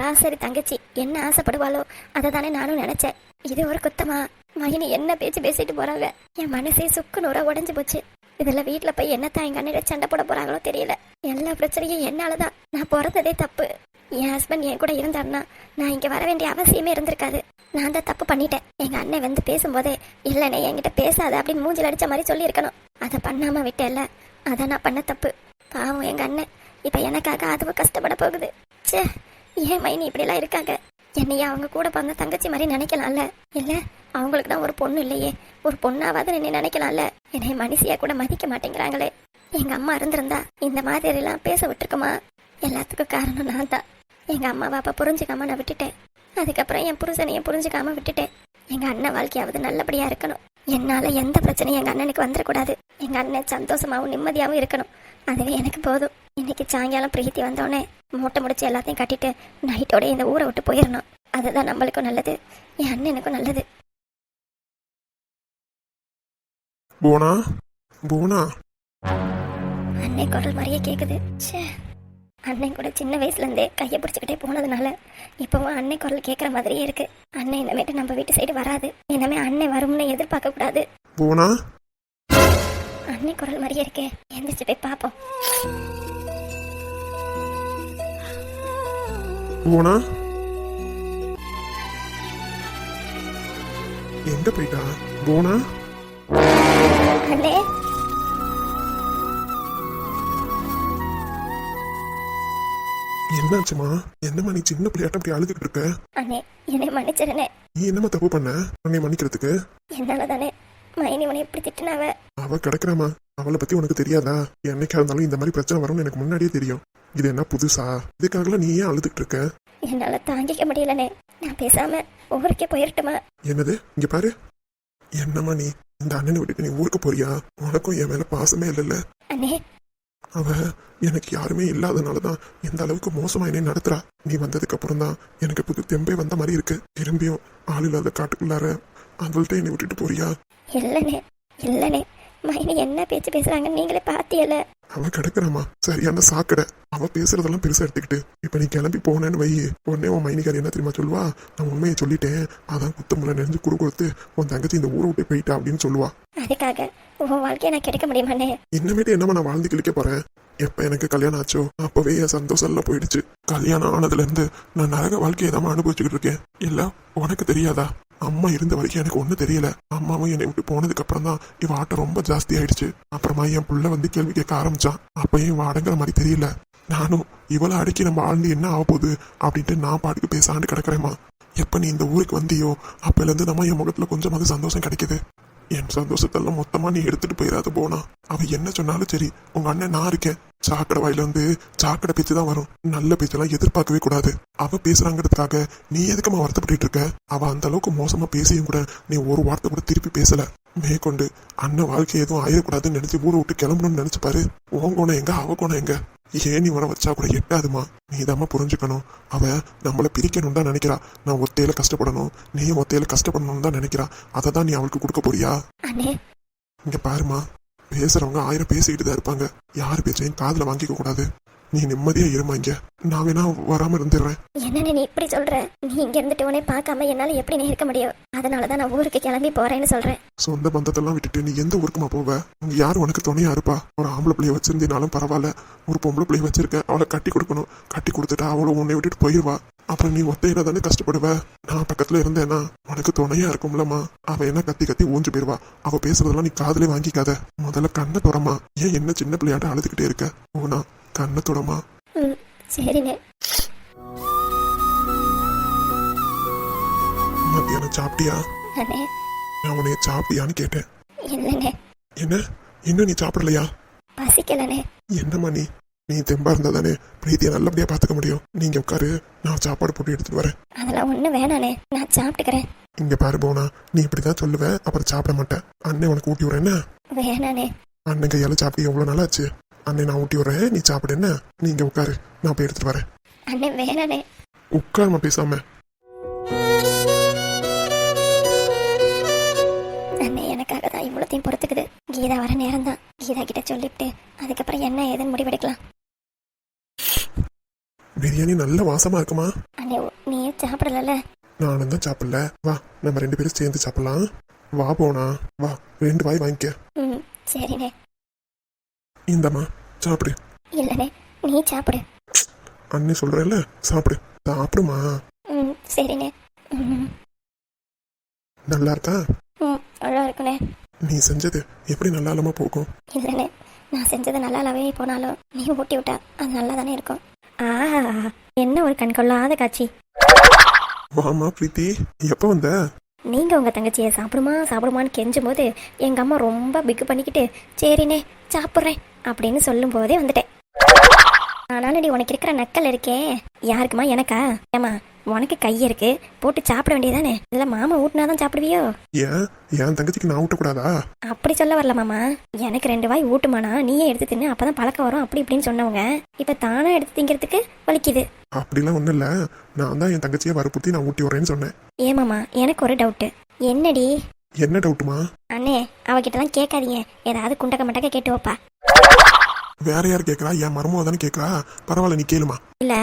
சராசரி தங்கச்சி என்ன ஆசைப்படுவாளோ அதை தானே நானும் நினைச்சேன். இது ஒரு குத்தமா? மகினி என்ன பேச்சு பேசிட்டு போறாங்க? என் மனசே சுக்கு நூறா உடைஞ்சு போச்சு. இதுல வீட்டுல போய் என்னத்தான் எங்க அண்ணிட சண்டை போட போறாங்களோ தெரியல. எல்லா பிரச்சனையும் என்னாலதான். நான் பிறந்ததே தப்பு. என் ஹஸ்பண்ட் என் கூட இருந்தாருன்னா நான் இங்க வர வேண்டிய அவசியமே இருந்திருக்காது. நான் தான் தப்பு பண்ணிட்டேன். எங்க அண்ணன் வந்து பேசும்போதே இல்லனே என்கிட்ட பேசாத அப்படின்னு மூஞ்சில் அடிச்ச மாதிரி சொல்லியிருக்கணும். அதை பண்ணாம விட்டேல்ல. அதான் நான் பண்ண தப்பு. பாவம் எங்க அண்ணன். இப்ப எனக்காக அதுவும் கஷ்டப்பட போகுது. ச்சே. ஏன் மைனி இப்படிலாம் இருக்காங்க? என்னைய அவங்க கூட பிறந்த தங்கச்சி மாதிரி நினைக்கலாம்ல? இல்ல அவங்களுக்கு தான் ஒரு பொண்ணு இல்லையே. ஒரு பொண்ணாவது என்னை நினைக்கலாம்ல? என்னை மனுஷியா கூட மதிக்க மாட்டேங்கிறாங்களே. எங்க அம்மா இருந்திருந்தா இந்த மாதிரி எல்லாம் பேச விட்டுருக்குமா? எல்லாத்துக்கும் காரணம் நான் தான் எங்க அம்மாவை அப்ப புரிஞ்சுக்காம நான் விட்டுட்டேன். அதுக்கப்புறம் என் புருஷனையும் புரிஞ்சுக்காம விட்டுட்டேன். எங்க அண்ணன் வாழ்க்கையாவது நல்லபடியா இருக்கணும். என்னால எந்த பிரச்சனையும் எங்க அண்ணனுக்கு வந்துடக்கூடாது எங்க அண்ணன் சந்தோஷமாவும் நிம்மதியாவும் இருக்கணும். அதுவே எனக்கு போதும். இன்னைக்கு சாயங்காலம் பிரீத்தி வந்தோடனே மூட்டை முடிச்சு எல்லாத்தையும் கட்டிட்டு நைட்டோட இந்த ஊரை விட்டு போயிடணும் அதுதான் நம்மளுக்கும் நல்லது என் அண்ணனுக்கும் நல்லது. போனா போனா. அன்னை குரல் மாதிரியே கேக்குது. ச்சே. அண்ணன் கூட சின்ன வயசுல இருந்தே கையை பிடிச்சிக்கிட்டே போனதுனால இப்பவும் அன்னை குரல் கேட்குற மாதிரியே இருக்கு. அண்ணன் இனிமேட்டு நம்ம வீட்டு சைடு வராது. இனிமே அண்ணன் வரும்னு எதிர்பார்க்க கூடாது போனா? அன்னை குரல் மாதிரியே இருக்கே. எந்திரிச்சு போய் பார்ப்போம் போனா? எங்க போயிட்டா? போனா? அண்ணே? என்னாச்சுமா? என்னம்மா நீ சின்ன பிள்ளையாட்டம் அப்படி அழுதுகிட்டு இருக்க? அண்ணே என்னை மன்னிச்சிருனே நீ என்னம்மா தப்பு பண்ண? உன்னை மன்னிக்கிறதுக்கு? என்னால தானே மைனி உன்னை இப்படி திட்டினாவ? அவ கிடக்குறாமா அவளை பத்தி உனக்கு தெரியாதா? என்னைக்கா இருந்தாலும் இந்த மாதிரி பிரச்சனை வரும்னு எனக்கு முன்னாடியே தெரியும். இது என்ன புதுசா? இதுக்காகலாம் நீ ஏன் அழுதுகிட்டு இருக்க? என்னால தாங்கிக்க முடியலனே நான் பேசாம ஊருக்கே போயிருட்டுமா? என்னது? இங்க பாரு. என்னம்மா நீ? இந்த அண்ணனை விட்டுட்டு நீ ஊருக்கு போறியா? உனக்கும் என் மேல பாசமே இல்லைல்ல. அண்ணே அவ எனக்கு யாருமே இல்லாதனாலதான் இந்த அளவுக்கு மோசமா என்னை நடத்துறா. நீ வந்ததுக்கு அப்புறம் தான் எனக்கு புது தெம்பே வந்த மாதிரி இருக்கு. திரும்பியும் ஆள் இல்லாத காட்டுக்குள்ளார அவள்கிட்ட என்னை விட்டுட்டு போறியா? இல்லனே இல்லனே. மைனி என்ன பேச்சு பேசுறாங்கன்னு நீங்களே பாத்தியல. அவ கிடக்குறாமா சரியான சாக்கடை. அவ பேசுறதெல்லாம் பெருசா எடுத்துக்கிட்டு இப்ப நீ கிளம்பி போனேன்னு வை. உடனே உன் மைனிகார் என்ன தெரியுமா சொல்லுவா? நான் உண்மையை சொல்லிட்டேன். அதான் குத்தமுள்ள நெஞ்சு குடு கொடுத்து உன் தங்கச்சி இந்த ஊரை விட்டு போயிட்டா அப்படின்னு சொல்லுவா. அதுக்காக உன் வாழ்க்கையை நான் கெடுக்க முடியுமாண்ணே? இன்னமேட்டு என்னமா நான் வாழ்ந்து கிழிக்க போறேன்? எப்ப எனக்கு கல்யாணம் ஆச்சோ? அப்பவே என் சந்தோஷம் எல்லாம் போயிடுச்சு. கல்யாணம் ஆனதுல இருந்து நான் நரக வாழ்க்கையை தான் அனுபவிச்சுக்கிட்டு இருக்கேன். இல்ல உனக்கு தெரியாதா? அம்மா இருந்த வரைக்கும் எனக்கு ஒன்றும் தெரியல. அம்மாவும் என்னை விட்டு போனதுக்கு அப்புறம் தான் இவ ஆட்டம் ரொம்ப ஜாஸ்தி ஆயிடுச்சு. அப்புறமா என் புள்ள வந்து கேள்வி கேட்க ஆரம்பிச்சான். அப்பயும் இவன் அடங்குற மாதிரி தெரியல. நானும் இவளை அடக்கி நம்ம ஆழ்ந்து என்ன ஆக போகுது? அப்படின்ட்டு நான் பாட்டுக்கு பேசாண்டு கிடக்குறேம்மா. எப்ப நீ இந்த ஊருக்கு வந்தியோ அப்பல இருந்து நம்ம என் முகத்துல கொஞ்சமாவது சந்தோஷம் கிடைக்குது. என் சந்தோஷத்தெல்லாம் மொத்தமா நீ எடுத்துட்டு போயிடாத போனா. அவ என்ன சொன்னாலும் சரி உங்க அண்ணன் நான் இருக்கேன். சாக்கடை வாயில இருந்து சாக்கடை பேச்சு தான் வரும். நல்ல பேச்செல்லாம் எதிர்பார்க்கவே கூடாது. அவ பேசுறாங்கிறதுக்காக நீ எதுக்குமா வருத்தப்பட்டு இருக்க? அவ அந்த அளவுக்கு மோசமா பேசியும் கூட நீ ஒரு வார்த்தை கூட திருப்பி பேசல. மேற்கொண்டு அண்ணன் வாழ்க்கை எதுவும் ஆயிடக்கூடாதுன்னு நினைச்சு ஊரை விட்டு கிளம்பணும்னு நினைச்சு பாரு. உன் குணம் எங்க அவ குணம் எங்க? ஏன் நீ வர வச்சா கூட எட்டாதுமா? நீ புரிஞ்சுக்கணும். அவ நம்மளை பிரிக்கணும் தான் நினைக்கிறா. நான் ஒத்தையில கஷ்டப்படணும். நீயும் ஒத்தையில கஷ்டப்படணும்னு தான் நினைக்கிறா. அதை தான் நீ அவளுக்கு கொடுக்க போறியா? இங்க பாருமா பேசுறவங்க ஆயிரம் பேசிக்கிட்டு தான் இருப்பாங்க. யார் பேச்சையும் காதுல வாங்கிக்க கூடாது. நீ நிம்மதியா இருமா இங்க. நான் வேணா வராம இருந்துடுறேன். என்னண்ணே நீ இப்படி சொல்ற? நீ இங்க இருந்துட்டு உன்னை பார்க்காம என்னால எப்படி நீ இருக்க முடியும்? அதனாலதான் நான் ஊருக்கு கிளம்பி போறேன்னு சொல்றேன். சொந்த பந்தத்தெல்லாம் விட்டுட்டு நீ எந்த ஊருக்குமா போவ? உங்க யார் உனக்கு துணையா இருப்பா? ஒரு ஆம்பளை பிள்ளைய வச்சிருந்தீனாலும் பரவாயில்ல. ஒரு பொம்பளை பிள்ளைய வச்சிருக்க அவளை கட்டி கொடுக்கணும். கட்டி கொடுத்துட்டா அவளை உன்னை விட்டுட்டு போயிடுவா அப்புறம் நீ ஒத்தையில தானே கஷ்டப்படுவ? நான் பக்கத்துல இருந்தேன்னா உனக்கு துணையா இருக்கும்லம்மா. அவ என்ன கத்தி கத்தி ஊஞ்சு போயிருவா. அவ பேசுறதெல்லாம் நீ காதுலயே வாங்கிக்காத. முதல்ல கண்ணை தொடமா ஏன் என்ன சின்ன பிள்ளையாட்ட அழுதுகிட்டே இருக்க? ஓனா கண்ணை தொடமா? சரிண்ணே மத்தியானம் சாப்பிட்டியா? நான் உன்னைய சாப்பிட்டியான்னு கேட்டேன். என்ன? இன்னும் நீ சாப்பிடலையா? பசிக்கலண்ணே. என்னம்மா நீ? நீ தெம்பா இருந்தா தானே பிரீத்தியை நல்லபடியா பாத்துக்க முடியும். நீங்க உட்காரு நான் சாப்பாடு போட்டு எடுத்துட்டு வரேன். அதெல்லாம் ஒன்றும் வேணாண்ணே. நான் சாப்பிட்டுக்கிறேன். இங்க பாரு போனா நீ இப்படிதான் சொல்லுவ அப்புறம் சாப்பிட மாட்டேன். அண்ணன் உனக்கு ஊட்டி விடுறேன் என்ன? வேணாண்ணே. அண்ணன் கையால சாப்பிட்டு எவ்வளவு நாள் ஆச்சு அண்ணன் நான் ஊட்டி விடுறேன். நீ சாப்பிடு என்ன? நீங்க உட்காரு. நான் போய் எடுத்துட்டு வரேன். அண்ணே வேணானே உட்காருமா பேசாம. அண்ணே எனக்காக தான் இவ்வளோத்தையும் பொறுத்துக்குது. கீதா வர நேரம் தான் கீதா கிட்ட சொல்லிவிட்டு அதுக்கப்புறம் என்ன ஏதுன்னு முடிவெடுக்கலாம். பிரியாணி நல்ல வாசமா இருக்குமா? அண்ணே நீ சாப்பிடல நானும் தான் சாப்பிடல. வா நம்ம ரெண்டு பேரும் சேர்ந்து சாப்பிடலாம். வா போனா. வா ரெண்டு வாய் வாங்கிக்க. ம் சரிண்ணே. இந்தம்மா சாப்பிடு. இல்லைண்ணே நீ சாப்பிடு. அண்ணி சொல்றேன்ல சாப்பிடு. சாப்பிடுமா? ம் சரிண்ணே ம். நல்லா இருக்கா? ம் அழகா இருக்குண்ணே. நீ செஞ்சது எப்படி நல்லா இல்லாம போகும்? இல்லைண்ணே நான் செஞ்சது நல்லாவே போனாலும் நீ ஊட்டி விட்டா அது நல்லா தானே இருக்கும். ஆஹா என்ன ஒரு கண்கொள்ளாத காட்சி. வாமா பிரீத்தி எப்போ வந்த? நீங்க உங்க தங்கச்சியை சாப்பிடுமா சாப்பிடுமான்னு கெஞ்சும் போது எங்க அம்மா ரொம்ப பிக்கு பண்ணிக்கிட்டு சரிண்ணே சாப்பிட்றேன். அப்படின்னு சொல்லும் போதே வந்துட்டேன். ஆனாலும் நீ உனக்கு இருக்கிற நக்கல் இருக்கே. யாருக்குமா எனக்கா? ஏமா உனக்கு கை இருக்கு. போட்டு சாப்பிட வேண்டியதானே இதுல மாமா ஊட்டினாதான் சாப்பிடுவியோ? ஏன்? என் தங்கச்சிக்கு நான் ஊட்டக்கூடாதா? அப்படி சொல்ல வரல மாமா. எனக்கு ரெண்டு வாய் ஊட்டுமானா நீயே எடுத்து தின்னு அப்பதான் பழக்கம் வரும். அப்படி இப்படின்னு சொன்னவங்க. இப்ப தானா எடுத்து திங்கிறதுக்கு வலிக்குது. அப்படிலாம் ஒன்றும் இல்லை. நான் தான் என் தங்கச்சியை வற்புறுத்தி நான் ஊட்டி வரேன்னு சொன்னேன். ஏமாமா எனக்கு ஒரு டவுட்டு என்னடி? என்ன டவுட்டுமா அண்ணே அவகிட்டலாம் கேட்காதீங்க. ஏதாவது குண்டக்க மட்டக்க கேட்டு வைப்பா. வேற யார் கேட்குறா என் மருமக தானே கேட்குறா பரவாயில்ல நீ கேளுமா. இல்ல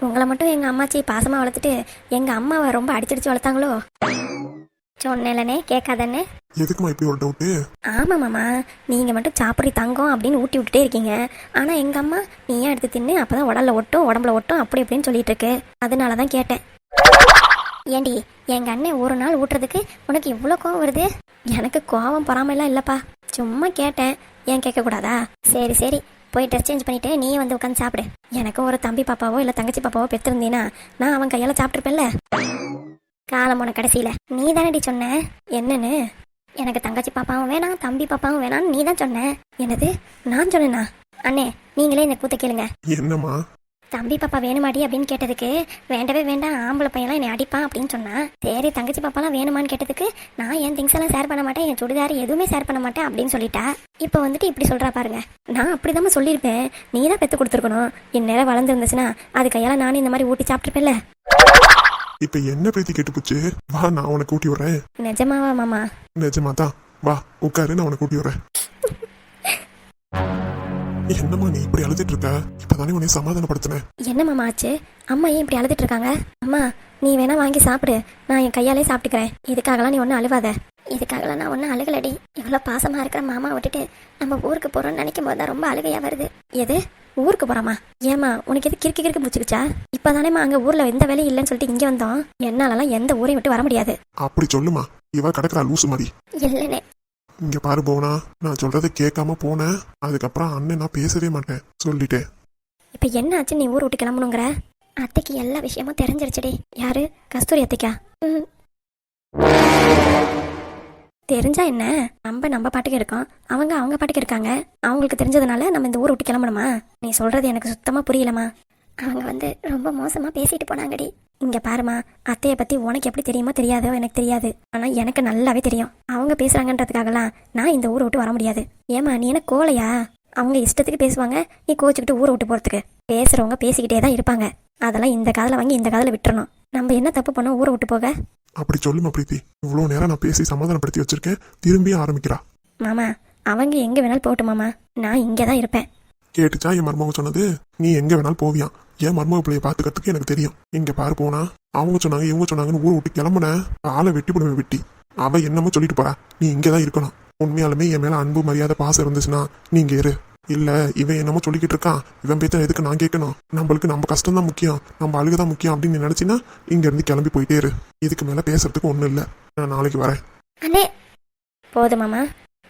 உங்களை மட்டும் எங்க அம்மாச்சி பாசமா வளர்த்துட்டு எங்க அம்மாவை ரொம்ப அடிச்சடிச்சு வளர்த்தாங்களோ? சொன்னேலனே கேட்காதண்ணே எதுக்குமா இப்படி ஒரு டவுட்டு ஆமா மாமா. நீங்க மட்டும் சாப்பிட்றி தங்கம் அப்படின்னு ஊட்டி விட்டுட்டே இருக்கீங்க. ஆனா எங்க அம்மா நீ ஏன் எடுத்து தின்னு அப்பதான் உடல்ல ஒட்டும் உடம்புல ஒட்டும் அப்படி இப்படின்னு சொல்லிட்டு இருக்கு அதனால தான் கேட்டேன். ஏண்டி எங்க அண்ணன் ஒரு நாள் ஊட்டுறதுக்கு உனக்கு இவ்வளோ கோவம் வருது? எனக்கு கோவம் பொறாமைலாம் இல்லப்பா. சும்மா கேட்டேன். ஏன் கேட்கக்கூடாதா? சரி சரி. போய் ட்ரெஸ் சேஞ்ச் பண்ணிட்டு நீயே வந்து உட்காந்து சாப்பிடு. எனக்கும் ஒரு தம்பி பாப்பாவோ இல்லை தங்கச்சி பாப்பாவோ பெற்றிருந்தீனா நான் அவன் கையால சாப்பிட்டுருப்பேன்ல. காலம் கடைசியில் கடைசியில. நீ தானடி சொன்ன? என்னன்னு? எனக்கு தங்கச்சி பாப்பாவும் வேணாம் தம்பி பாப்பாவும் வேணாம்னு நீ தான் சொன்ன. என்னது? நான் சொன்னேனா? அண்ணே நீங்களே என்னை கூத்த கேளுங்க. என்னம்மா? தம்பி பாப்பா வேணுமாடி அப்படின்னு கேட்டதுக்கு வேண்டவே வேண்டாம் ஆம்பளை பையன்லாம் என்னை அடிப்பான் அப்படின்னு சொன்னா சரி தங்கச்சி பாப்பாலாம் வேணுமான்னு கேட்டதுக்கு நான் என் திங்ஸ் எல்லாம் ஷேர் பண்ண மாட்டேன் என் சுடிதார் எதுவுமே ஷேர் பண்ண மாட்டேன் அப்படின்னு சொல்லிட்டா. இப்போ வந்துட்டு இப்படி சொல்றா பாருங்க. நான் அப்படிதாம்மா சொல்லியிருப்பேன். நீ தான் பெத்து கொடுத்துருக்கணும். இந்நேரம் வளர்ந்து இருந்துச்சுன்னா அது கையால நானும் இந்த மாதிரி ஊட்டி சாப்பிட்டுருப்பேன்ல. இப்போ என்ன பிரீத்தி கேட்டு போச்சு? வா நான் உனக்கு ஊட்டி விடுறேன். நிஜமாவா மாமா? நிஜமா தான் வா உட்காரு நான் உனக்கு ஊட்டி விடுறேன். என்னம்மா நீ இப்படி அழுதுட்டு இருக்க? இப்பதானே உன்னை சமாதானப்படுத்தினேன். என்ன மாமா ஆச்சு? அம்மா ஏன் இப்படி அழுதுட்டு இருக்காங்க? அம்மா நீ வேணா வாங்கி சாப்பிடு. நான் என் கையாலே சாப்பிட்டுக்கிறேன். இதுக்காகலாம் நீ ஒன்றும் அழுவாத. இதுக்காகலாம் நான் ஒன்றும் அழுகலடி. இவ்வளோ பாசமாக இருக்கிற மாமா விட்டுட்டு நம்ம ஊருக்கு போகிறோம்னு நினைக்கும் போது தான் ரொம்ப அழுகையாக வருது. எது? ஊருக்கு போகிறோமா ஏமா உனக்கு எது கிறுக்கு கிறுக்கு பிடிச்சிக்கிச்சா? இப்போதானேம்மா அங்கே ஊரில் எந்த வேலையும் இல்லைன்னு சொல்லிட்டு இங்கே வந்தோம். என்னாலலாம் எந்த ஊரையும் விட்டு வர முடியாது. அப்படி சொல்லுமா. இவ கிடக்குறா லூசு மாதிரி இல்லைண்ணே இங்க பாரு போனா நான் சொல்றதை கேட்காம போனேன். அதுக்கப்புறம் அண்ணன் நான் பேசவே மாட்டேன். சொல்லிட்டேன். இப்போ என்ன ஆச்சு? நீ ஊர் விட்டு கிளம்பணுங்கிற? அத்தைக்கு எல்லா விஷயமும் தெரிஞ்சிருச்சுடி. யாரு? கஸ்தூரி அத்தைக்கா? ம் தெரிஞ்சா என்ன? நம்ம நம்ம பாட்டுக்கு இருக்கோம். அவங்க அவங்க பாட்டுக்கு இருக்காங்க. அவங்களுக்கு தெரிஞ்சதுனால நம்ம இந்த ஊரை விட்டு கிளம்பணுமா? நீ சொல்றது எனக்கு சுத்தமா புரியலமா அவங்க வந்து ரொம்ப மோசமா பேசிட்டு போனாங்கடி. இங்க பாருமா அத்தைய பத்தி உனக்கு எப்படி தெரியுமோ தெரியாதோ எனக்கு தெரியாது. ஆனா எனக்கு நல்லாவே தெரியும். அவங்க பேசுறாங்கன்றதுக்காகலாம் நான் இந்த ஊரை விட்டு வர முடியாது. ஏமா நீ என்ன கோலையா? அவங்க இஷ்டத்துக்கு பேசுவாங்க நீ கோச்சுக்கிட்டு ஊரை விட்டு போறதுக்கு. பேசுறவங்க பேசிக்கிட்டே தான் இருப்பாங்க. அதெல்லாம் இந்த காதுல வாங்கி இந்த காதுல விட்டுறணும். நம்ம என்ன தப்பு பண்ணோம் ஊரை விட்டு போக? அப்படி சொல்லுமா பிரீத்தி. இவ்வளோ நேரம் நான் பேசி சமாதானப்படுத்தி வச்சிருக்கேன். திரும்பியும் ஆரம்பிக்கிறா. மாமா அவங்க எங்க வேணாலும் போகட்டும் மாமா நான் இங்கே தான் இருப்பேன். கேட்டுச்சா என் மருமக சொன்னது? நீ எங்க வேணாலும் போவியான் என் மருமக பிள்ளைய பாத்துக்கிறதுக்கு எனக்கு தெரியும். இங்க பாரு போனா அவங்க சொன்னாங்க இவங்க சொன்னாங்கன்னு ஊரை விட்டு கிளம்புன ஆளை வெட்டி போடுவேன் வெட்டி. அவ என்னமோ சொல்லிட்டு போறா. நீ இங்கதான் இருக்கணும். உண்மையாலுமே என் மேல அன்பு மரியாதை பாசம் இருந்துச்சுன்னா நீ இங்க இரு. இல்ல இவன் என்னமோ சொல்லிக்கிட்டு இருக்கான். இவன் பேத்த எதுக்கு நான் கேட்கணும்? நம்மளுக்கு நம்ம கஷ்டம் தான் முக்கியம். நம்ம அழுகுதான் முக்கியம் அப்படின்னு நீ நினைச்சினா இங்க இருந்து கிளம்பி போயிட்டே இரு. இதுக்கு மேல பேசுறதுக்கு ஒண்ணும் இல்ல. நான் நாளைக்கு வரேன். அண்ணே போதும் மாமா.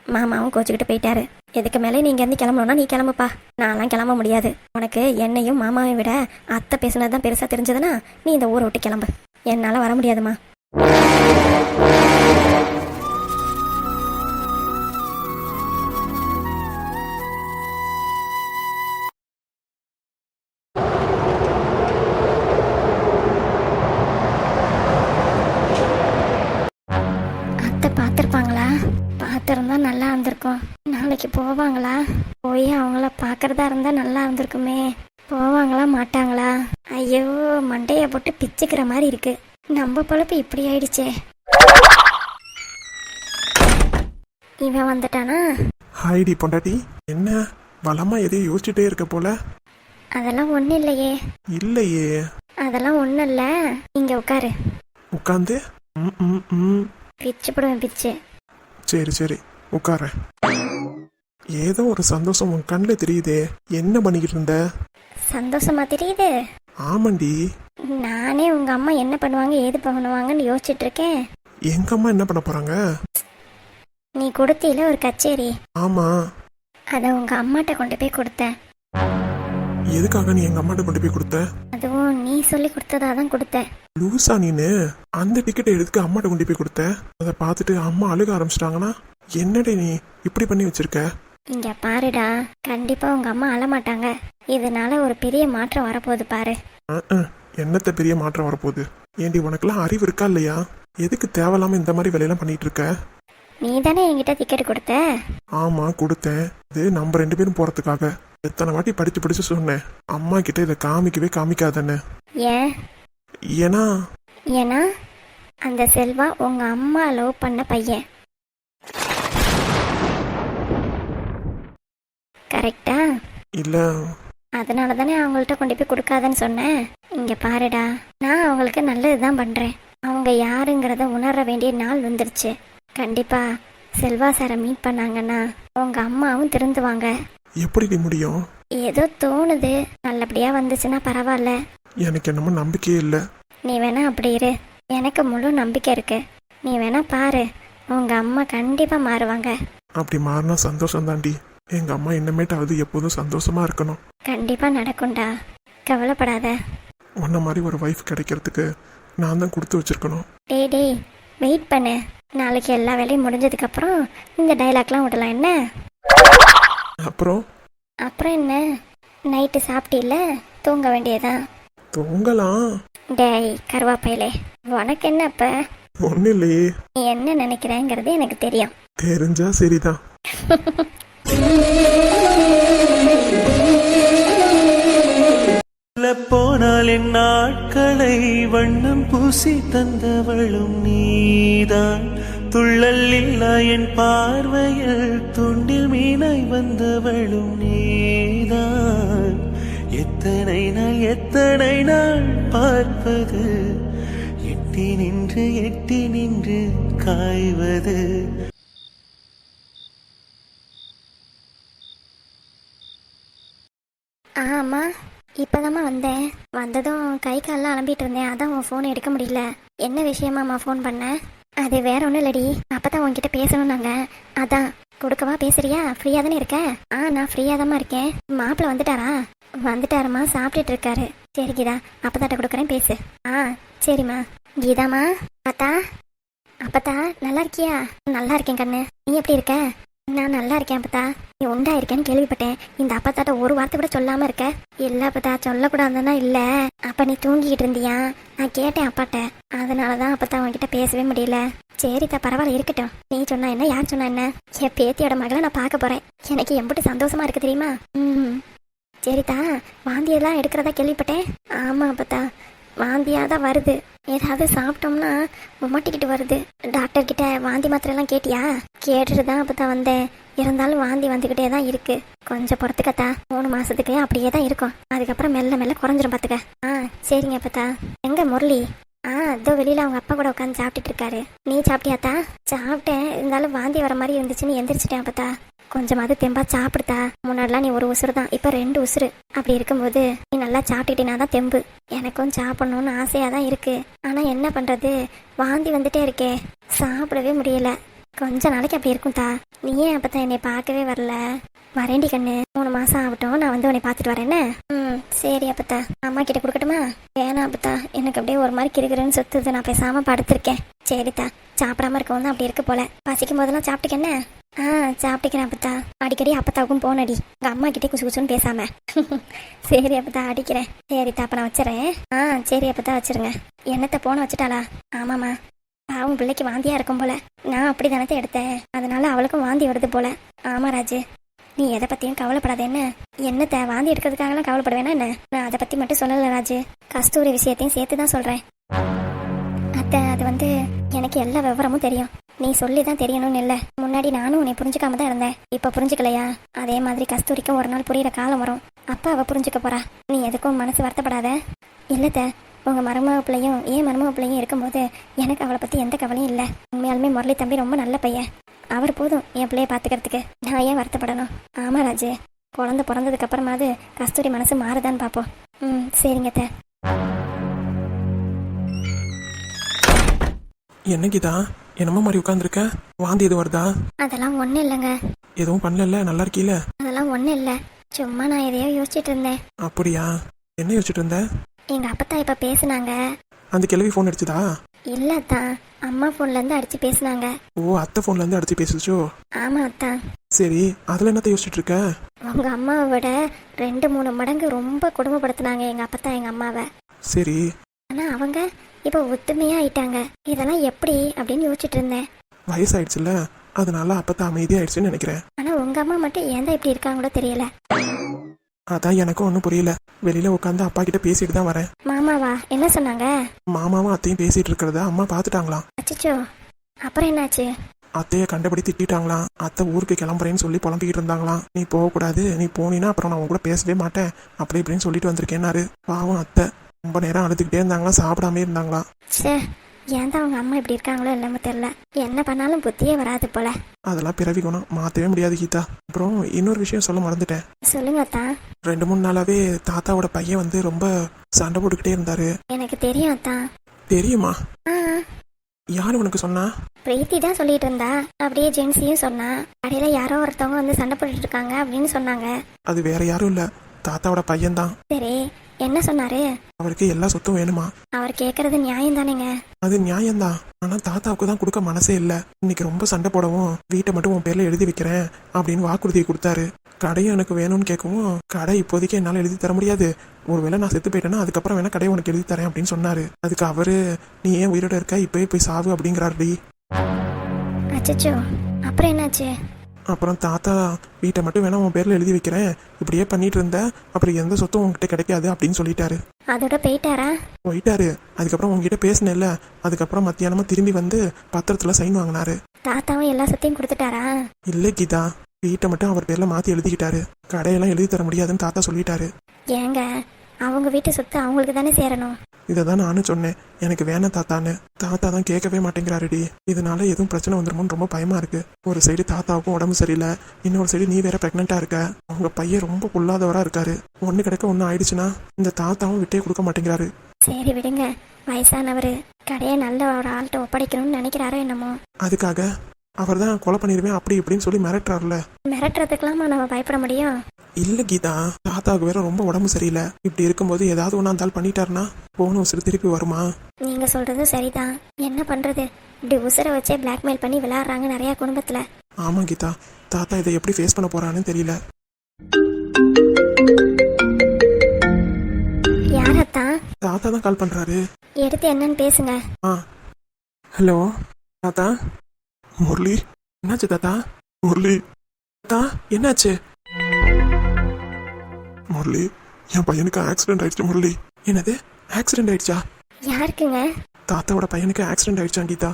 மாமாவும் கோச்சுக்கிட்டு போயிட்டாரு. எதுக்கு மேலே நீ இங்கேருந்து கிளம்பணும்னா நீ கிளம்புப்பா. நான்லாம் கிளம்ப முடியாது. உனக்கு என்னையும் மாமாவை விட அத்தை பேசுனது தான் பெருசாக தெரிஞ்சதுன்னா நீ இந்த ஊரை விட்டு கிளம்பு. என்னால் வர முடியாதுமா. போவாங்களா? போய் அவங்கள பார்க்கறதா இருந்தா நல்லா இருந்திருக்குமே. போவாங்களா மாட்டாங்களா? ஐயோ மண்டைய போட்டு பிச்சுக்கிற மாதிரி இருக்கு. நம்ம பொழப்பு இப்படி ஆயிடுச்சே. இவன் வந்துட்டானா? ஹாய்டி பொண்டாட்டி. என்ன? வளமா எதையும் யோசிச்சுட்டே இருக்க போல. அதெல்லாம் ஒன்றும் இல்லையே. இல்லையே. அதெல்லாம் ஒன்றும் இல்லை. இங்கே உட்காரு. உட்காந்து? ம் ம் ம். பிச்சு போடுவேன் பிச்சு. சரி சரி. உட்காரேன். ஏதோ ஒரு சந்தோஷம் உன் கண்ணில் தெரியுதே. என்ன பண்ணிக்கிட்டு இருந்த? சந்தோஷமா தெரியுது? ஆமாண்டி. நானே உங்கள் அம்மா என்ன பண்ணுவாங்க ஏது பண்ணுவாங்கன்னு யோசிச்சுட்டு இருக்கேன். எங்க அம்மா என்ன பண்ண போறாங்க? நீ கொடுத்தில ஒரு கச்சேரி. ஆமா. அதை உங்கள் அம்மாட்ட கொண்டு போய் கொடுத்தேன் எதுக்காக நீ எங்க அம்மாட்ட கொண்டு போய் கொடுத்த? அதுவும் நீ சொல்லி கொடுத்ததா தான் கொடுத்தேன் லூசா நீனு. அந்த டிக்கெட்டை எதுக்கு அம்மாட்ட கொண்டு போய் கொடுத்த? அதை பார்த்துட்டு அம்மா அழுக ஆரம்பிச்சிட்டாங்கன்னா என்னடி நீ இப்படி பண்ணி வச்சிருக்க? இங்க பாருடா. கண்டிப்பா உங்க அம்மா அழமாட்டாங்க. இதனால ஒரு பெரிய மாற்றம் வரப்போகுது பாரு. என்னத்த பெரிய மாற்றம் வரப்போகுது? ஏண்டி உனக்கெல்லாம் அறிவு இருக்கா இல்லையா? எதுக்கு தேவையில்லாம இந்த மாதிரி வேலையெல்லாம் பண்ணிட்டு இருக்க? நீ தானே என்கிட்ட டிக்கெட் கொடுத்த? ஆமா கொடுத்தேன். இது நம்ம ரெண்டு பேரும் போறதுக்காக. எத்தனை வாட்டி படிச்சு படிச்சு சொன்னேன். அம்மா கிட்ட இதை காமிக்கவே காமிக்காதன்னு. ஏன்? ஏன்னா? ஏன்னா? அந்த செல்வா உங்க அம்மா லவ் பண்ண பையன். கரெக்டா? இல்ல. அதனால தானே அவங்கள்ட்ட கொண்டு போய் கொடுக்காதன்னு சொன்னேன். இங்க பாருடா நான் அவங்களுக்கு நல்லது தான் பண்றேன். அவங்க யாருங்கிறத உணர வேண்டிய நாள் வந்துருச்சு. கண்டிப்பா செல்வா சாரை மீட் பண்ணாங்கன்னா உங்க அம்மாவும் திருந்துவாங்க. எப்படி முடியும்? ஏதோ தோணுது. நல்லபடியா வந்துச்சுன்னா பரவாயில்ல. எனக்கு என்னமோ நம்பிக்கையே இல்லை. நீ வேணா அப்படி இரு. எனக்கு முழு நம்பிக்கை இருக்கு. நீ வேணா பாரு. உங்க அம்மா கண்டிப்பா மாறுவாங்க. அப்படி மாறினா சந்தோஷம் தாண்டி எங்க அம்மா இன்னமேட்டாவது எப்போதும் சந்தோஷமா இருக்கணும். கண்டிப்பா நடக்கும்டா. கவலைப்படாத. உன்ன மாதிரி ஒரு வைஃப் கிடைக்கிறதுக்கு நான் தான் கொடுத்து வச்சிருக்கணும். டேய் டேய் வெயிட் பண்ணு. நாளைக்கு எல்லா வேலையும் முடிஞ்சதுக்கு அப்புறம் இந்த டைலாக்லாம் விடலாம் என்ன? அப்புறம்? அப்புறம் என்ன? நைட்டு சாப்பிட்டீல்ல? தூங்க வேண்டியதான் தூங்கலாம். டேய் கருவாப்பையிலே உனக்கு என்ன அப்ப? ஒன்றும் இல்லையே. நீ என்ன நினைக்கிறேங்கிறது எனக்கு தெரியும். தெரிஞ்சா சரிதான். போனால் என் நாட்களை வண்ணம் பூசி தந்தவளும் நீதான். துள்ளல் இல்லா என் பார்வையில் துண்டில் மீனாய் வந்தவளும் நீதான். எத்தனை நாள் எத்தனை நாள் பார்ப்பது? எட்டி நின்று எட்டி நின்று காய்வது. ஆமா இப்போதாம்மா வந்தேன். வந்ததும் கை காலெல்லாம் அலம்பிட்டு இருந்தேன். அதான் உன் ஃபோன் எடுக்க முடியல. என்ன விஷயமாம்மா ஃபோன் பண்ண? அது வேற ஒன்றும் இல்லடி. அப்போ தான் உன்கிட்ட பேசணும்னாங்க. அதான். கொடுக்கவா பேசுறியா? ஃப்ரீயாக தானே இருக்க? ஆ நான் ஃப்ரீயாக தான் இருக்கேன். மாப்பிள்ள வந்துட்டாரா? வந்துட்டாருமா சாப்பிட்டுட்டு இருக்காரு. சரி கீதா அப்பதாட்ட கொடுக்குறேன் பேசு. ஆ சரிம்மா. கீதாம்மா அப்பத்தா. அப்பத்தா நல்லா இருக்கியா? நல்லா இருக்கேன் கண்ணு. நீ எப்படி இருக்க? நான் நல்லா இருக்கேன் அப்பத்தா. நீ உண்டா இருக்கேன்னு கேள்விப்பட்டேன். இந்த அப்பத்தாட்ட ஒரு வார்த்தை கூட சொல்லாம இருக்க. இல்ல அப்பத்தா சொல்லக்கூடாதுன்னா இல்ல. அப்ப நீ தூங்கிக்கிட்டு இருந்தியா? நான் கேட்டேன் அப்பாட்ட. அதனாலதான் அப்பத்தா உன்கிட்ட பேசவே முடியல. சரிதா பரவாயில்ல இருக்கட்டும். நீ சொன்னா என்ன யார் சொன்னா என்ன? என் பேத்தியோட மகளை நான் பார்க்க போறேன். எனக்கு எம்பிட்டு சந்தோஷமா இருக்கு தெரியுமா? ம் சரிதா வாந்தியெல்லாம் எடுக்கிறதா கேள்விப்பட்டேன்? ஆமா அப்பத்தா. வாந்தியாக தான் வருது. ஏதாவது சாப்பிட்டோம்னா உமட்டிக்கிட்டு வருது. டாக்டர் கிட்ட வாந்தி மாத்திரைலாம் கேட்டியா? கேட்டுட்டு தான் அப்போ தான் வந்தேன். இருந்தாலும் வாந்தி வந்துக்கிட்டே தான் இருக்கு. கொஞ்சம் பொறுத்துக்கத்தா. மூணு மாசத்துக்கு அப்படியே தான் இருக்கும். அதுக்கப்புறம் மெல்ல மெல்ல குறைஞ்சிரும் பார்த்துக்க ஆ சரிங்க அப்பத்தா. எங்க முரளி? ஆ அதோ வெளியில அவங்க அப்பா கூட உட்காந்து சாப்பிட்டுட்டு இருக்காரு. நீ சாப்பிட்டியாத்தா? சாப்பிட்டேன். இருந்தாலும் வாந்தி வர மாதிரி இருந்துச்சுன்னு எந்திரிச்சிட்டேன் அப்பத்தா. கொஞ்சமாவது தெம்பா சாப்பிடுதா? முன்னாடிலாம் நீ ஒரு உசுறு தான் இப்போ ரெண்டு உசுறு. அப்படி இருக்கும்போது நீ நல்லா சாப்பிட்டுட்டினா தான் தெம்பு. எனக்கும் சாப்பிடணும்னு ஆசையாக தான் இருக்கு. ஆனால் என்ன பண்ணுறது வாந்தி வந்துட்டே இருக்கே. சாப்பிடவே முடியல. கொஞ்ச நாளைக்கு அப்படி இருக்கும்தா. நீ ஏன் அப்போ தான் என்னை பார்க்கவே வரல? வரேண்டி கண்ணு. மூணு மாசம் ஆகட்டும் நான் வந்து உன்னை பார்த்துட்டு வரேன்னு ம் சரி அப்பத்தா. அம்மா கிட்ட கொடுக்கட்டுமா? வேணாம் அப்பத்தா. எனக்கு அப்படியே ஒரு மாதிரி கிறுகிறுன்னு சொத்துது. நான் பேசாம படுத்திருக்கேன். சரித்தா. சாப்பிடாம இருக்கவும் தான் அப்படி இருக்கு போல. பசிக்கும் போதெல்லாம் சாப்பிட்டுக்கண்ணே ஆ சாப்பிட்டுக்கிறேன் அப்பத்தா. அடிக்கடி அப்பத்தாவுக்கும் போனடி. அடி உங்க அம்மா கிட்டே குசு குசுன்னு பேசாம. சரி அப்பத்தா அடிக்கிறேன். சரித்தா அப்ப நான் வச்சுறேன் ஆ சரி அப்பத்தா வச்சிருங்க. என்னத்தை போன வச்சுட்டாளா? ஆமாம்மா. பாவம் பிள்ளைக்கு வாந்தியா இருக்கும் போல. நான் அப்படி தானத்தை எடுத்தேன். அதனால அவளுக்கும் வாந்தி வருது போல. ஆமா ராஜு. நீ எதை பத்தியும் கவலைப்படாத என்ன? என்னத்தை வாந்தி எடுக்கிறதுக்காகலாம் கவலைப்படுவேனா என்ன? நான் அதை பத்தி மட்டும் சொல்லல ராஜு. கஸ்தூரி விஷயத்தையும் சேர்த்து தான் சொல்றேன். எனக்கு எல்லா விவரமும் தெரியும். நீ சொல்லி தான் தெரியணும்னு இல்லை. முன்னாடி நானும் உன்னை புரிஞ்சுக்காம தான் இருந்தேன். இப்போ புரிஞ்சுக்கலையா? அதே மாதிரி கஸ்தூரிக்கும் ஒரு நாள் புரியுற காலம் வரும். அப்பா அவ புரிஞ்சுக்க போறா. நீ எதுக்கும் மனசு வருத்தப்படாத. இல்லத்த உங்க மருமக பிள்ளையும் ஏன் மருமக பிள்ளையும் இருக்கும்போது எனக்கு அவளை பத்தி எந்த கவலையும் இல்லை. உண்மையாலுமே முரளி தம்பி ரொம்ப நல்ல பையன். அவர் போதும் என் பிள்ளைய பாத்துக்கிறதுக்கு. நான் ஏன் வருத்தப்படணும்? ஆமா ராஜு. குழந்தை பிறந்ததுக்கு அப்புறமாவது கஸ்தூரி மனசு மாறுதான்னு பார்ப்போம் ம் சரிங்க என்ன கீதா என்னமோ மாதிரி உட்காந்துருக்க வாந்தி எதுவும் வருதா? அதெல்லாம் ஒன்றும் இல்லைங்க. எதுவும் பண்ணல நல்லா இருக்கீல? அதெல்லாம் ஒன்றும் இல்லை. சும்மா நான் எதையோ யோசிச்சுட்டு இருந்தேன். அப்படியா? என்ன யோசிச்சுட்டு இருந்த? எங்க அப்பத்தா இப்ப பேசுனாங்க. அந்த கிழவி ஃபோன் அடிச்சுதா? இல்ல அத்தான் அம்மா போன்ல இருந்து அடிச்சு பேசுனாங்க. ஓ அத்தை ஃபோன்ல இருந்து அடிச்சு பேசுச்சோ? ஆமா அத்தான் சரி அதுல என்னத்த யோசிச்சுட்டு இருக்க? உங்க அம்மாவை விட ரெண்டு மூணு மடங்கு ரொம்ப கொடுமைப்படுத்தினாங்க எங்க அப்பத்தா எங்க அம்மாவை. சரி ஆனா அவங்க இப்ப ஒத்துமையா ஆயிட்டாங்க இதெல்லாம் எப்படி அப்படின்னு யோசிச்சுட்டு இருந்தேன். வயசாயிடுச்சுல அதனால அப்பத்த அமைதியாயிடுச்சுன்னு நினைக்கிறேன். ஆனா உங்க அம்மா மட்டும் ஏன் தான் இப்படி இருக்காங்களோ தெரியல. அதான் எனக்கும் ஒன்றும் புரியல. வெளியில உட்காந்து அப்பா கிட்ட பேசிட்டு தான் வரேன். மாமாவா? என்ன சொன்னாங்க? மாமாவும் அத்தையும் பேசிட்டு இருக்கிறத அம்மா பார்த்துட்டாங்களாம். அச்சச்சோ. அப்புறம் என்னாச்சு? அத்தைய கண்டபடி திட்டிட்டாங்களாம். அத்தை ஊருக்கு கிளம்புறேன்னு சொல்லி புலம்பிக்கிட்டு இருந்தாங்களாம். நீ போகக்கூடாது. நீ போனீன்னா அப்புறம் நான் உன் கூட பேசவே மாட்டேன். அப்படி இப்படின்னு சொல்லிட்டு வந்திருக்கேன்னாரு. பாவம் அத்தை. ரொம்ப நேரம் அழுதுகிட்டே இருந்தாங்களாம் சாப்பிடாம இருந்தாங்களாம் ச்சே ஏன் தான் அவங்க அம்மா இப்படி இருக்காங்களோ இல்லாம தெரியல. என்ன பண்ணாலும் புத்தியே வராது போல. அதெல்லாம் பிறவி குணம். மாற்றவே முடியாது கீதா. அப்புறம் இன்னொரு விஷயம் சொல்ல மறந்துட்டேன். சொல்லுங்க அத்தான் ரெண்டு மூணு நாளாவே தாத்தாவோட பையன் வந்து ரொம்ப சண்டை போட்டுக்கிட்டே இருந்தாரு. எனக்கு தெரியும் அத்தான் தெரியுமா? யார் உனக்கு சொன்னா? பிரீத்தி தான் சொல்லிட்டு இருந்தா. அப்படியே ஜென்சியும் சொன்னா. கடையில யாரோ ஒருத்தவங்க வந்து சண்டை போட்டுட்டு இருக்காங்க அப்படின்னு சொன்னாங்க. அது வேற யாரும் இல்ல. தாத்தாவோட பையன்தான். சரி என்ன சொன்னாரு? அவருக்கு எல்லா சொத்தும் வேணுமா? அவர் கேக்குறது நியாயம் தானேங்க அது நியாயம்தான் ஆனா தாத்தாவுக்கு தான் கொடுக்க மனசே இல்ல. இன்னைக்கு ரொம்ப சண்டை போடவும் வீட்டை மட்டும் உன் பேர்ல எழுதி வைக்கிறேன் அப்படின்னு வாக்குறுதியை கொடுத்தாரு. கடையும் எனக்கு வேணும்னு கேட்கவும் கடை இப்போதைக்கு என்னால எழுதி தர முடியாது. ஒருவேளை நான் செத்து போயிட்டேன்னா அதுக்கப்புறம் வேணா கடையை உனக்கு எழுதி தரேன் அப்படின்னு சொன்னாரு. அதுக்கு அவரு நீ ஏன் உயிரோட இருக்க? இப்பவே போய் சாவு அப்படிங்கிறாருடி. அச்சச்சோ. அப்புறம் என்னாச்சு? அப்புறம் தாத்தா வீட்டை மட்டும் வேணா உன் பேர்ல எழுதி வைக்கிறேன். இப்படியே பண்ணிட்டு இருந்த அப்புறம் எந்த சொத்தும் உன்கிட்ட கிடைக்காது அப்படின்னு சொல்லிட்டாரு. அதோட போயிட்டாரா? போயிட்டாரு. அதுக்கப்புறம் உங்ககிட்ட பேசினேன்ல. அதுக்கப்புறம் மத்தியானமா திரும்பி வந்து பத்திரத்துல சைன் வாங்கினாரு. தாத்தாவும் எல்லா சத்தையும் கொடுத்துட்டாரா? இல்ல கீதா. வீட்டை மட்டும் அவர் பேர்ல மாத்தி எழுதிக்கிட்டாரு. கடையெல்லாம் எழுதி தர முடியாதுன்னு தாத்தா சொல்லிட்டாரு. ஏங்க அவங்க வீட்டு சொத்து அவங்களுக்கு தானே சேரணும். இதை தான் நானும் சொன்னேன். எனக்கு வேணாம் தாத்தான்னு. தாத்தா தான் கேட்கவே மாட்டேங்கிறாருடி. இதனால எதுவும் பிரச்சனை வந்துருமோன்னு ரொம்ப பயமா இருக்கு. ஒரு சைடு தாத்தாவுக்கும் உடம்பு சரியில்லை. இன்னொரு சைடு நீ வேற பிரெக்னெண்டா இருக்க. உங்க பையன் ரொம்ப பொல்லாதவரா இருக்காரு. ஒண்ணு கிடைக்க ஒண்ணு ஆயிடுச்சுன்னா இந்த தாத்தாவும் விட்டே கொடுக்க மாட்டேங்கிறாரு. சரி விடுங்க. வயசானவர். கடையை நல்ல ஒரு ஆள்கிட்ட ஒப்படைக்கணும்னு நினைக்கிறாரோ என்னமோ. அதுக்காக அவர் தான் கொலை பண்ணிடுவேன் அப்படி இப்படின்னு சொல்லி மிரட்டுறாருல. மிரட்டுறதுக்கெல்லாமா நம்ம பயப்பட முடியும்? இல்ல கீதா தாத்தாவுக்கு வேற ரொம்ப உடம்பு சரியில்லை. இப்படி இருக்கும்போது ஏதாவது ஒன்றா இருந்தாலும் பண்ணிட்டாருன்னா போன உசுறு திருப்பி வருமா? நீங்க சொல்றதும் சரிதான். என்ன பண்றது? இப்படி உசுரை வச்சே பிளாக்மெயில் பண்ணி விளையாடுறாங்க நிறைய குடும்பத்துல. ஆமா கீதா தாத்தா இதை எப்படி ஃபேஸ் பண்ண போறான்னு தெரியல. யாரத்தான் தாத்தா தான் கால் பண்றாரு. எடுத்து என்னன்னு பேசுங்க. ஆ ஹலோ தாத்தா? முரளி என்னாச்சு தாத்தா? முரளி தாத்தா என்னாச்சு? முரளி என் பையனுக்கு ஆக்சிடென்ட் ஆயிடுச்சு முரளி. என்னது? ஆக்சிடென்ட் ஆயிடுச்சா? யாருக்குங்க? தாத்தாவோட பையனுக்கு ஆக்சிடென்ட் ஆயிடுச்சா கீதா.